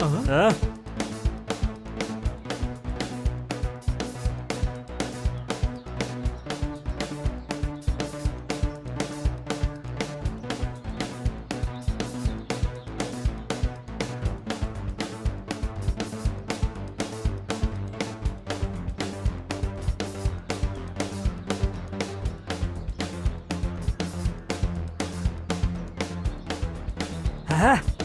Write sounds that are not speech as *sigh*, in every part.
হ্যাঁ হ্যাঁ হ্যাঁ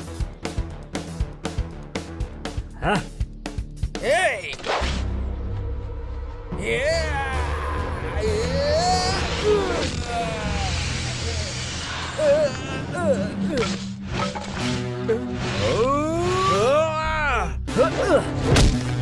Ugh.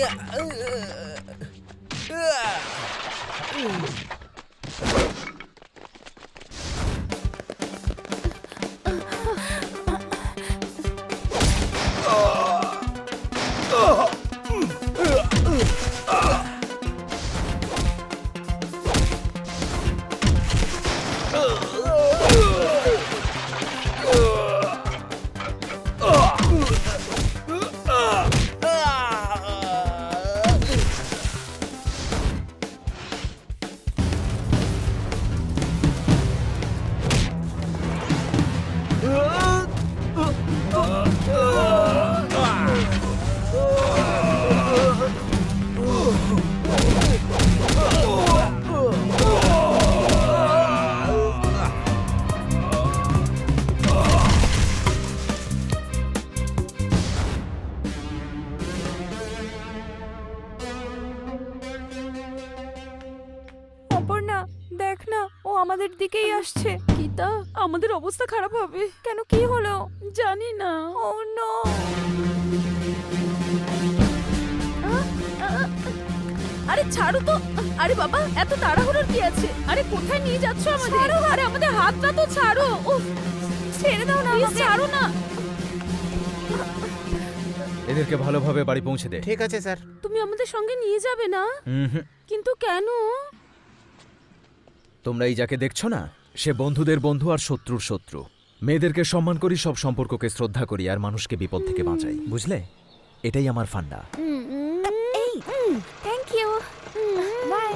呀呃呃呃呃。嗯 অবস্থা খারাপ হবে। কেন কি হলো? জানি না। Oh no. আরে ছাড়ো তো। আরে বাবা এত তাড়াহুড়োর কি আছে? আরে কোথায় নিয়ে যাচ্ছ আমাদের? ছাড়ো আরে আমাদের হাতটা তো ছাড়ো। উফ ছেড়ে দাও না আমাকে। ছাড়ো না। এদেরকে ভালোভাবে বাড়ি পৌঁছে দে। ঠিক আছে স্যার। তুমি আমাদের সঙ্গে নিয়ে যাবে না? হুম হুম। কিন্তু কেন? তোমরা এই যাকে দেখছ না সে বন্ধুদের বন্ধু আর শত্রুর শত্রু। মেয়েদেরকে সম্মান করি, সব সম্পর্ককে শ্রদ্ধা করি আর মানুষকে বিপদ থেকে বাঁচাই। বুঝলে? এটাই আমার funda. Thank thank you bye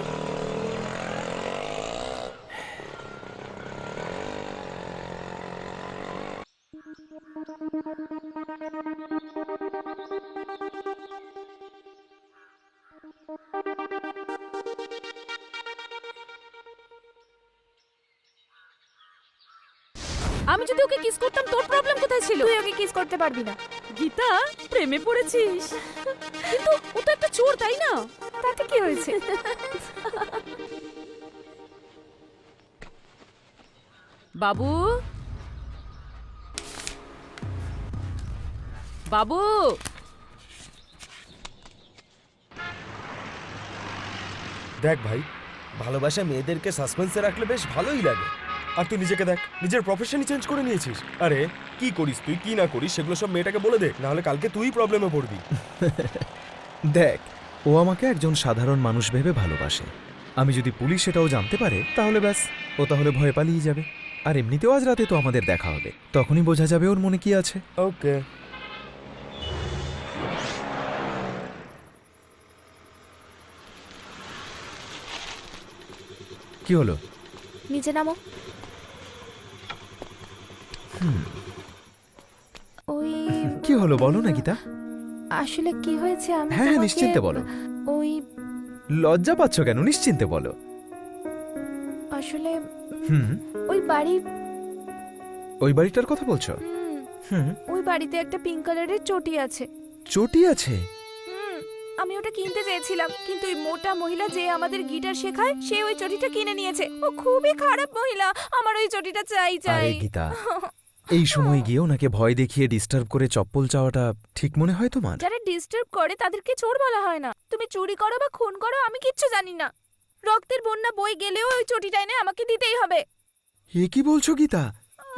আমি যদি ওকে কিস করতাম, তোর প্রবলেম কোথায় ছিল? তুই ওকে কিস করতে পারবি না। গীতা, প্রেমে পড়েছিস। কিন্তু ও তো একটা চোর, তাই না? তাতে কি হয়েছে? বাবু? বাবু? দেখ ভাই, ভালোবাসা মেয়েদেরকে সাসপেন্সে রাখলে বেশ ভালোই লাগে। আর তুই নিজেকে দেখ নিজের প্রফেশনই চেঞ্জ করে নিয়েছিস। আরে কি করিস তুই কি না করিস সেগুলো সব মেয়েটাকে বলে দে নাহলে কালকে তুই প্রবলেমে পড়বি। *laughs* দেখ ও আমাকে একজন সাধারণ মানুষ ভেবে ভালোবাসে। আমি যদি পুলিশ সেটাও জানতে পারে তাহলে ব্যাস ও তাহলে ভয় পালিয়ে যাবে। আর এমনিতেও আজ রাতে তো আমাদের দেখা হবে তখনই বোঝা যাবে ওর মনে কি আছে। ওকে। কি হলো? নিচে নামো। ওই কি হলো বলো না গীতা? আসলে কি হয়েছে আমি হ্যাঁ, হ্যাঁ, তোমাকে- নিশ্চিন্তে বলো। ওই লজ্জা পাচ্ছ কেন? নিশ্চিন্তে বলো। আসলে উম, হুম। ওই বাড়ি ওই বাড়িটার কথা বলছো? হুম, হুম। ওই বাড়িতে একটা পিঙ্ক কালারের চটি আছে। চটি আছে? হুম। আমি ওটা কিনতে চেয়েছিলাম কিন্তু ওই মোটা মহিলা যে আমাদের গিটার শেখায় সে ওই চটিটা কিনে নিয়েছে। ও খুবই খারাপ মহিলা। আমার ওই চটিটা চাই আরে চাই গীতা এই সময় গিয়ে ওনাকে ভয় দেখিয়ে ডিস্টার্ব করে চপ্পল চাওয়াটা ঠিক মনে হয় তোমার? যারা ডিস্টার্ব করে তাদেরকে চোর বলা হয় না। তুমি চুরি করো বা খুন করো আমি কিচ্ছু জানি না। রক্তের বন্যা বই গেলেও ওই চটিটা এনে আমাকে দিতেই হবে। এ কি বলছো গীতা?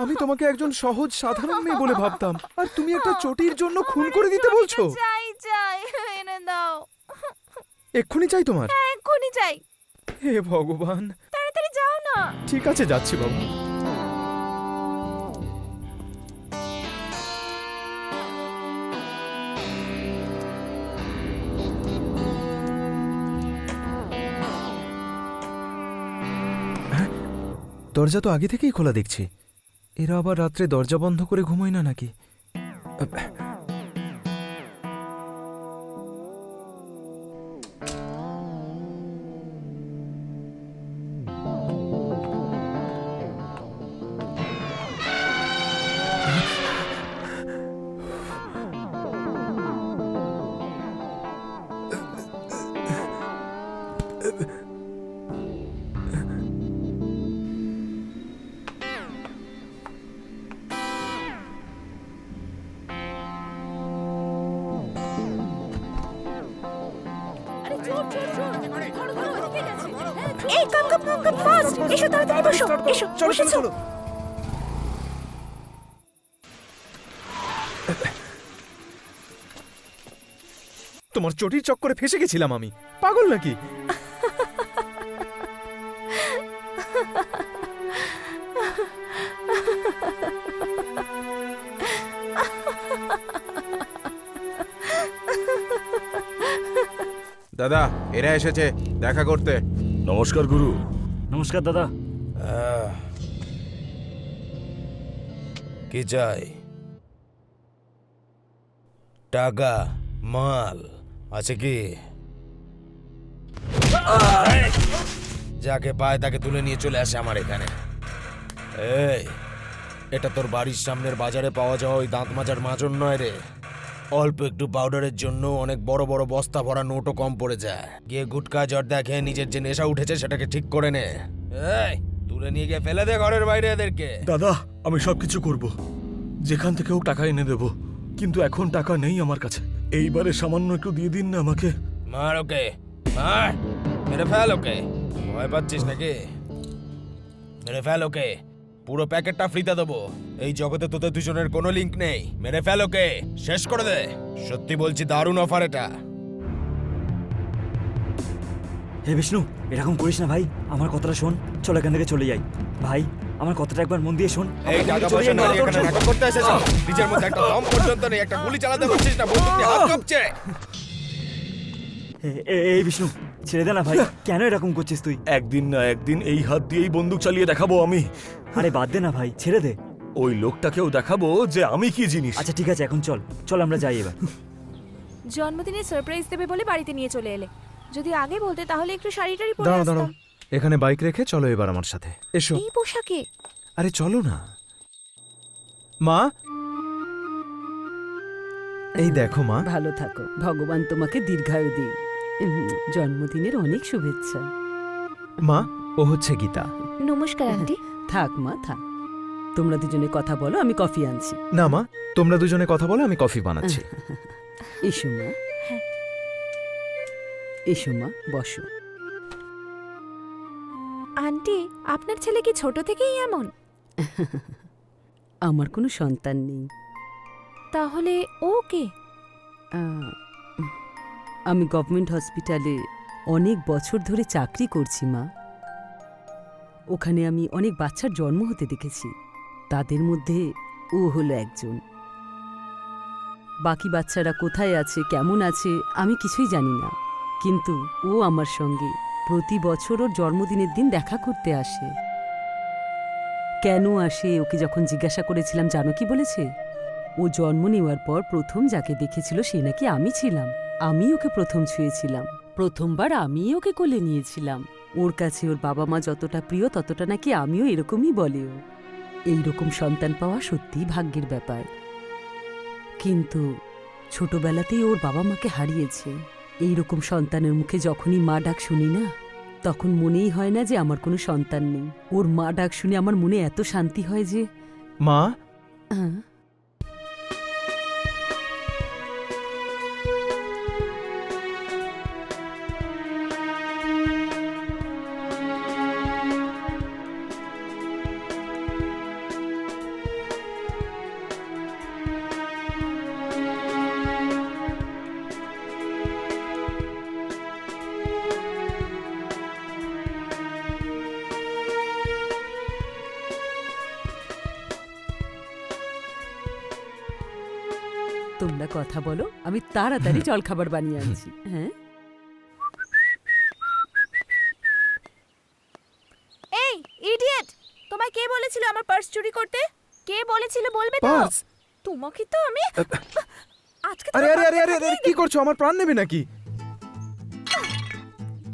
আমি তোমাকে একজন সহজ সাধারণ মেয়ে বলে ভাবতাম। আর তুমি একটা চটির জন্য খুন করে দিতে বলছো? চাই চাই এনে দাও। এক্ষুনি চাই তোমার? এক্ষুনি চাই। হে ভগবান। তাড়াতাড়ি যাও না। ঠিক আছে যাচ্ছি বাবু। দরজা তো আগে থেকেই খোলা দেখছি। এরা আবার রাত্রে দরজা বন্ধ করে ঘুমোয় না নাকি? এই কাম কাম কাম কাম ফাস্ট! এসো তাড়াতাড়ি বসো এসো তোমার চটির চক্করে ফেসে গেছিলাম আমি। পাগল নাকি? *laughs* দাদা এরা এসেছে দেখা করতে। নমস্কার গুরু। নমস্কার দাদা। আহ। কি চাই? টাকা মাল আছে কি? যাকে পায় তাকে তুলে নিয়ে চলে আসে আমার এখানে। এই এটা তোর বাড়ির সামনের বাজারে পাওয়া যাওয়া ওই দাঁত মাজার মাজন নয় রে। অল্প একটু পাউডারের জন্য অনেক বড় বড় বস্তা ভরা নোটও কম পড়ে যায়। গিয়ে গুটকা জর্দা খেয়ে নিজের যে নেশা উঠেছে সেটাকে ঠিক করে নে। এই তুলে নিয়ে গিয়ে ফেলে দে ঘরের বাইরে এদেরকে। দাদা আমি সবকিছু করব। যেখান থেকে হোক টাকা এনে দেব। কিন্তু এখন টাকা নেই আমার কাছে। এইবারে সামান্য একটু দিয়ে দিন না আমাকে। মার ওকে। মার! মেরে ফেল ওকে। ভয় পাচ্ছিস নাকি? মেরে ফেল ওকে। পুরো প্যাকেটটা ফ্রিতে দেবো। এই জগতে তোদের দুজনের কোনো লিঙ্ক নেই। মেরে ফেল ওকে। শেষ করে দে। সত্যি বলছি দারুণ অফার এটা। হে বিষ্ণু এরকম করিস না ভাই। আমার কথাটা শোন। চল এখান থেকে চলে যাই। ভাই আমার কথাটা একবার মন দিয়ে শোন। এই টাকা পয়সা না এখানে। নাটক করতে এসেছ নিজের মধ্যে একটা দম পর্যন্ত নেই একটা গুলি চালাতে পারছিস না বন্দুক হাত কাঁপছে। এ- এ- এই বিষ্ণু ছেড়ে দে না ভাই। কেন এরকম করছিস তুই? একদিন না একদিন এই হাত দিয়েই বন্দুক চালিয়ে দেখাবো আমি। আরে বাদ দে না ভাই ছেড়ে দে। ওই লোকটাকেও দেখাবো যে আমি কি জিনিস। আচ্ছা ঠিক আছে এখন চল। চল আমরা যাই এবার। জন্মদিনে সারপ্রাইজ দেবে বলে বাড়িতে নিয়ে চলে এলে। যদি আগে বলতে তাহলে একটু শাড়ি টাড়ি পরে দাঁড়াও দাঁড়াও। আসতাম। এখানে বাইক রেখে চলো এবার আমার সাথে। এসো। এই পোশাকে? আরে চলো না। মা? এই দেখো মা। ভালো থাকো। ভগবান তোমাকে দীর্ঘায়ু দিই উম, জন্মদিনের অনেক শুভেচ্ছা। মা ও হচ্ছে গীতা। নমস্কার আন্টি। থাক মা থাক। তোমরা দুজনে কথা বলো আমি কফি আনছি। না মা তোমরা দুজনে কথা বলো আমি কফি বানাচ্ছি। *laughs* এসো মা। এসো মা বসো। আন্টি আপনার ছেলে কি ছোট থেকেই এমন? *laughs* আমার কোনো সন্তান নেই। তাহলে ও কে? আহ, আমি গভর্নমেন্ট হসপিটালে অনেক বছর ধরে চাকরি করছি মা। ওখানে আমি অনেক বাচ্চার জন্ম হতে দেখেছি। তাদের মধ্যে ও হলো একজন। বাকি বাচ্চারা কোথায় আছে, কেমন আছে, আমি কিছুই জানি না। কিন্তু ও আমার সঙ্গে প্রতি বছর ওর জন্মদিনের দিন দেখা করতে আসে। কেন আসে, ওকে যখন জিজ্ঞাসা করেছিলাম, জানো কি বলেছে? ও জন্ম নেওয়ার পর প্রথম যাকে দেখেছিল, সে নাকি আমি ছিলাম। আমি ওকে প্রথম ছুঁয়েছিলাম। প্রথমবার আমি ওকে কোলে নিয়েছিলাম। ওর কাছে ওর বাবা মা যতটা প্রিয় ততটা নাকি আমিও এরকমই বলে ও। এইরকম সন্তান পাওয়া সত্যিই ভাগ্যের ব্যাপার। কিন্তু ছোটবেলাতেই ওর বাবা মাকে হারিয়েছে। এই রকম সন্তানের মুখে যখনই মা ডাক শুনি না তখন মনেই হয় না যে আমার কোনো সন্তান নেই। ওর মা ডাক শুনে আমার মনে এত শান্তি হয় যে মা? হ্যাঁ? কথা বলো আমি তাড়াতাড়ি জলখাবার বানিয়ে আনছি। হ্যাঁ? এই ইডিয়েট তোমায় কে বলেছিল আমার পার্স চুরি করতে? কে বলেছিল বলবে তো? পার্স তোমাকে তো আমি আজকে আরে তোমার আরে আরে আরে আরে, কি করছ? আমার প্রাণ নেবে নাকি?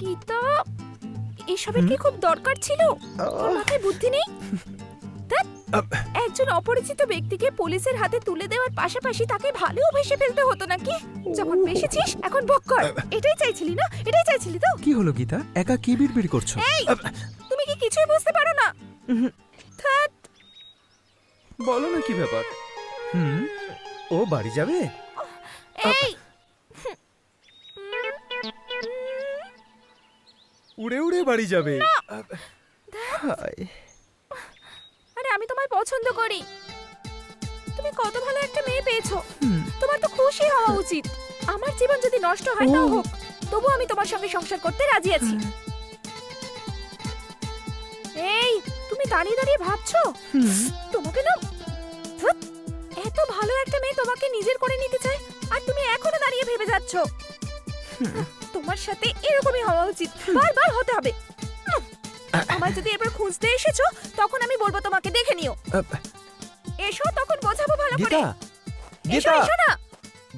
কি তো? এসবের কি খুব দরকার ছিল? তোর মাথায় বুদ্ধি নেই? একজন অপরিচিত ব্যক্তিকে পুলিশের হাতে তুলে দেওয়ার পাশাপাশি তাকে ভালোও ভেসে ফেলতে হতো নাকি? যখন বেসেছিস এখন ভোগ কর। এটাই চাইছিলি না? এটাই চাইছিলি তো? কি হলো গীতা? একা কি বিড়বিড় করছ? তুমি কি কিছুই বুঝতে পারো না? বলো না কি ব্যাপার? হুম? ও বাড়ি যাবে? এই। উড়ে উড়ে বাড়ি যাবে। হায়। পছন্দ করি। তুমি কত ভালো একটা মেয়ে পেয়েছ। তোমার তো খুশি হওয়া উচিত। আমার জীবন যদি নষ্ট হয় তাও হোক তবু আমি তোমার সঙ্গে সংসার করতে রাজি আছি। এই তুমি দাঁড়িয়ে দাঁড়িয়ে ভাবছ? তোমাকে না এত ভালো একটা মেয়ে তোমাকে নিজের করে নিতে চায় আর তুমি এখনও দাঁড়িয়ে ভেবে যাচ্ছ। তোমার সাথে এরকমই হওয়া উচিত। বারবার হতে হবে। আমায় যদি এবার খুঁজতে এসেছ তখন আমি বলব তোমাকে দেখে নিও। এসো তখন বোঝাবো ভালো করে। গীতা! এসো গীতা! এসো না!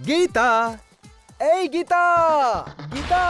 গীতা! এই গীতা! গীতা!